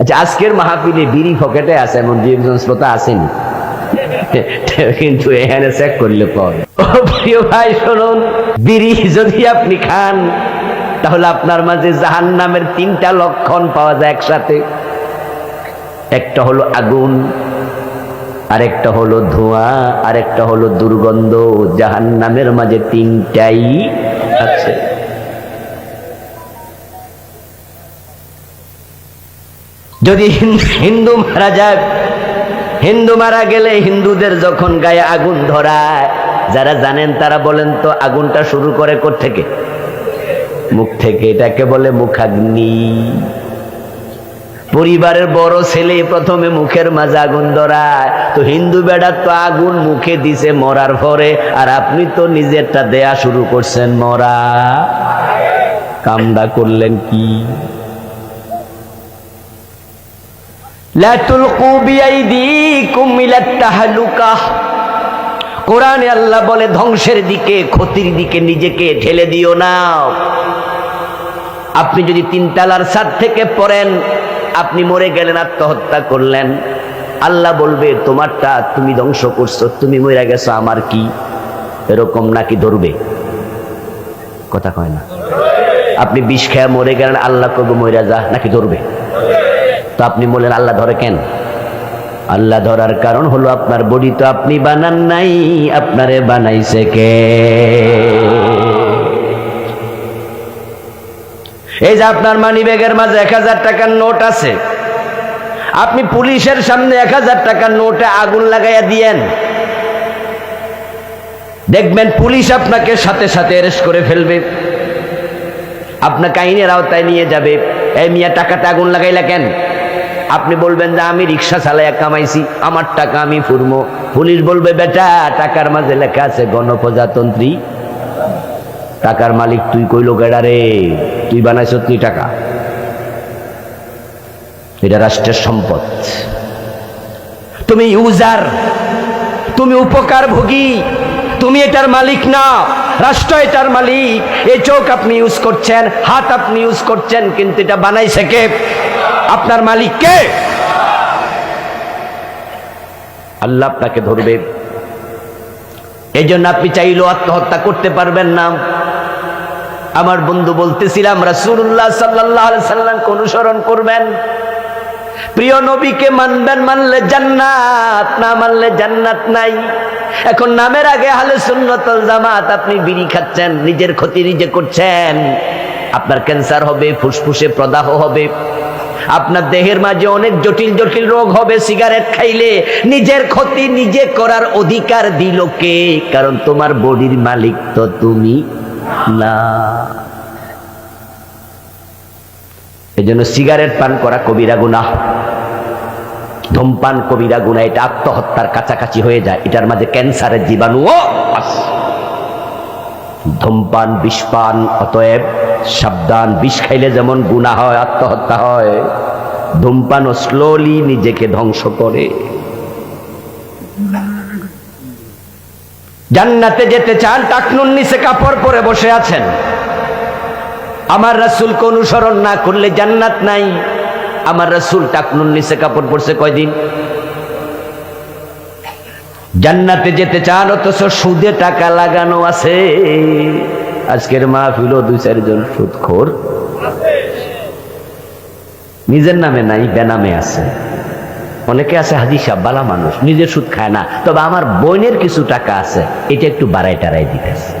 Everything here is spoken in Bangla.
আচ্ছা আজকের মাহফিলে বিড়ি পকেটে আছে, এমন দুই একজন শ্রোতা আসেনি। কিন্তু এখানে চেক করলে পরে প্রিয় ভাই, শুনুন, বিড়ি যদি আপনি খান, তাহলে আপনার মাঝে জাহান নামের তিনটা লক্ষণ পাওয়া যায় একসাথে। একটা হলো আগুন, আরেকটা হলো ধোঁয়া, আরেকটা হলো দুর্গন্ধ। জাহান নামের মাঝে তিনটাই আছে। যদি হিন- হিন্দু মারা যায়, হিন্দু মারা গেলে হিন্দুদের যখন গায়ে আগুন ধরায়, যারা জানেন তারা বলেন তো আগুনটা শুরু করে থেকে মুখ থেকে, এটাকে বলে মুখাগ্নি। পরিবারের বড় ছেলে প্রথমে মুখের মাঝে আগুন ধরায়, তো হিন্দু বেড়ার তো আগুন মুখে দিছে মরার পরে, আর আপনি তো নিজেরটা দেয়া শুরু করছেন মরা। কামডা করলেন কি? কোরআনে আল্লাহ বলে, ধ্বংসের দিকে, ক্ষতির দিকে নিজেকে ঠেলে দিও না। আপনি যদি তিনতলার ছাদ থেকে পড়েন, আপনি মরে গেলেন, আত্মহত্যা করলেন। আল্লাহ বলবে, তোমারটা তুমি ধ্বংস করছ, তুমি মরে গেছো, আমার কি? এরকম নাকি ধরবে? কথা কয় না। আপনি বিষ খেয়ে মরে গেলেন, আল্লাহ করব মরে যা, নাকি ধরবে? তো আপনি বললেন আল্লাহ ধরে কেন? আল্লাহ ধরার কারণ হলো আপনার বডি তো আপনি বানান নাই, আপনারে বানাইছে কে? এই যে আপনার মানি ব্যাগের মাঝে এক হাজার টাকার নোট আছে, আপনি পুলিশের সামনে এক হাজার টাকার নোটে আগুন লাগাইয়া দিয়েন। দেখবেন পুলিশ আপনাকে সাথে সাথে অ্যারেস্ট করে ফেলবে। আপনাকে আইনের আওতায় নিয়ে যাবে। এই মিয়া টাকাটা আগুন লাগাইলা কেন? আপনি বলবেন যে আমি রিক্সা চালাইয়া কামাইছি, আমার টাকা আমি ফুরমো। পুলিশ বলবে, বেটা, টাকার মাঝে লেখা আছে, গণপ্রজাতন্ত্রী। টাকার মালিক তুই কইলো গেড়া রে? তুই বানাইছ তুই টাকা? এটা রাষ্ট্রের সম্পদ। তুমি ইউজার তুমি উপকার ভোগী তুমি এটার মালিক না, রাষ্ট্র এটার মালিক। এই চোখ আপনি ইউজ করছেন, হাত আপনি ইউজ করছেন, কিন্তু এটা বানাইছে কে? আপনার মালিক কে? আল্লাহ আপনাকে ধরবে। এই জন্য আপনি চাইলেও আত্মহত্যা করতে পারবেন না। আমার বন্ধু বলতেছিলাম, রাসূলুল্লাহ সাল্লাল্লাহু আলাইহি সাল্লামকে অনুসরণ করবেন। প্রিয় নবীকে মানবেন, মানলে জান্নাত, না মানলে জান্নাত নাই। এখন নামের আগে হালে সুন্নতল জামাত আপনি বিড়ি খাচ্ছেন, নিজের ক্ষতি নিজে করছেন। আপনার ক্যান্সার হবে, ফুসফুসে প্রদাহ হবে। আপনার দেহের মাঝে অনেক জটিল জটিল রোগ হবে, সিগারেট খাইলে নিজের ক্ষতি নিজে করার অধিকার দিল কে? কারণ তোমার বডির মালিক তো তুমি না। এজন্য সিগারেট পান করা কবিরা গুনাহ। ধূমপান কবিরা গুনাহ, এটা আত্মহত্যার কাছাকাছি হয়ে যায়। এটার মাঝে ক্যান্সারের জীবাণু ধূমপান, বিষপান, অতএব সাবধান, বিষ খাইলে যেমন গুণা হয়, আত্মহত্যা হয় ধূমপানও স্লোলি নিজেকে ধ্বংস করে। জান্নাতে যেতে চান টাকনুন নিচে কাপড় পরে বসে আছেন। আমার রাসূলকে অনুসরণ না করলে জান্নাত নাই। আমার রাসূল টাকনুন নিচে কাপড় পরছে কয়দিন? জান্নাতে যেতে চান, অথচ সুদে টাকা লাগানো আছে। আজকের মাহফিল দুই চারজন সুদখোর। নিজের নামে নাই, বেনামে আছে। অনেকে আছে হাজি সাহ বালা মানুষ, নিজের সুদ খায় না। তবে আমার বোনের কিছু টাকা আছে, এটা একটু বাড়াই টাড়াই দিতেছে।